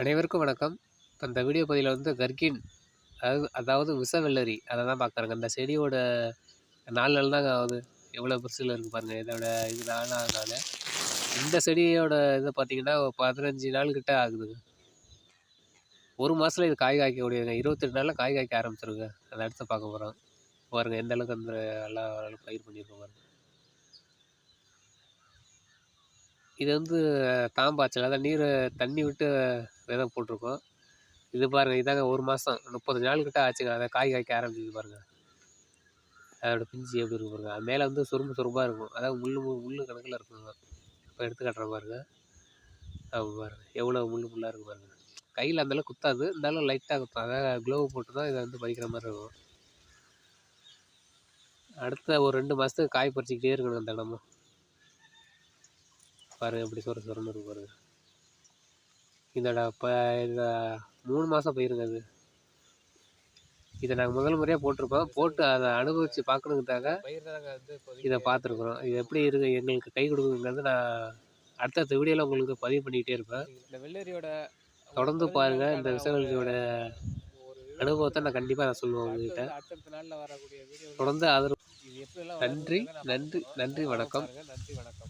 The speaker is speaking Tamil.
அனைவருக்கும் வணக்கம். இப்போ இந்த வீடியோ பதிவில் வந்து கர்கின் அதாவது அதாவது விச வெள்ளரி அதை தான் பார்க்குறாங்க இந்த செடியோட நாலு நாள் தாங்க ஆகுது. எவ்வளோ பெருசில் இருக்குது பாருங்கள் இதோட இது நாளாக இந்த செடியோட இது பார்த்தீங்கன்னா ஒரு பதினஞ்சு நாள் கிட்ட ஆகுதுங்க ஒரு மாதத்தில் இது காய் காய்க்க காய்க்கக்கூடியதுங்க இருபத்தெட்டு நாளில் காய் காய்க்க ஆரம்பிச்சிருங்க. அதை அடுத்து பார்க்க போகிறோம் பாருங்க எந்த அளவுக்கு அந்த நல்லா பயிர் பண்ணியிருக்கோம் பாருங்கள் இது வந்து தாம்பாய்ச்சல் அதான் நீர் தண்ணி விட்டு விதை போட்டிருக்கோம். இது பாருங்கள் இதாங்க ஒரு மாதம் முப்பது நாள் கிட்ட ஆச்சுங்க. அதை காய் காய்க்க ஆரம்பிச்சிது பாருங்கள் அதோட பிஞ்சு எப்படி இருக்கு பாருங்கள் அது மேலே வந்து சுரும்பு சுரும்பாக இருக்கும். அதாவது முள் முள் கணக்கில் இருக்குங்க இப்போ எடுத்து காட்டுறேன் பாருங்க. அப்போ பாருங்கள் எவ்வளோ முள் முள்ளாக இருக்கு பாருங்க. கையில் அந்தளவுக்கு குத்தாது. இருந்தாலும் லைட்டாக குத்தும். அதாவது க்ளோவ் போட்டு தான் இதை வந்து பறிக்கிற மாதிரி இருக்கும். அடுத்த ஒரு ரெண்டு மாதத்துக்கு காய் பறிச்சிக்கிட்டே இருக்கணும் அந்த இடமும். பாருங்க எப்படி சொர சொரன்னு இருக்கு பாருங்க இதோட இப்போ இந்த மூணு மாதம் பயிருங்க அது. இதை நாங்கள் முதல் முறையாக போட்டிருக்கோம். போட்டு அதை அனுபவித்து பார்க்கணுங்கிறதுக்காக இதை பார்த்துருக்குறோம். இது எப்படி இருக்கு எங்களுக்கு கை கொடுக்குங்கிறது நான் அடுத்தடுத்த வீடியோவில் உங்களுக்கு பதிவு பண்ணிக்கிட்டே இருப்பேன். இந்த வெள்ளரியோட தொடர்ந்து பாருங்கள் இந்த விசவலியோட அனுபவத்தை நான் கண்டிப்பாக நான் சொல்லுவேன் உங்ககிட்ட. தொடர்ந்து ஆதரவு. இது நன்றி நன்றி நன்றி வணக்கம்.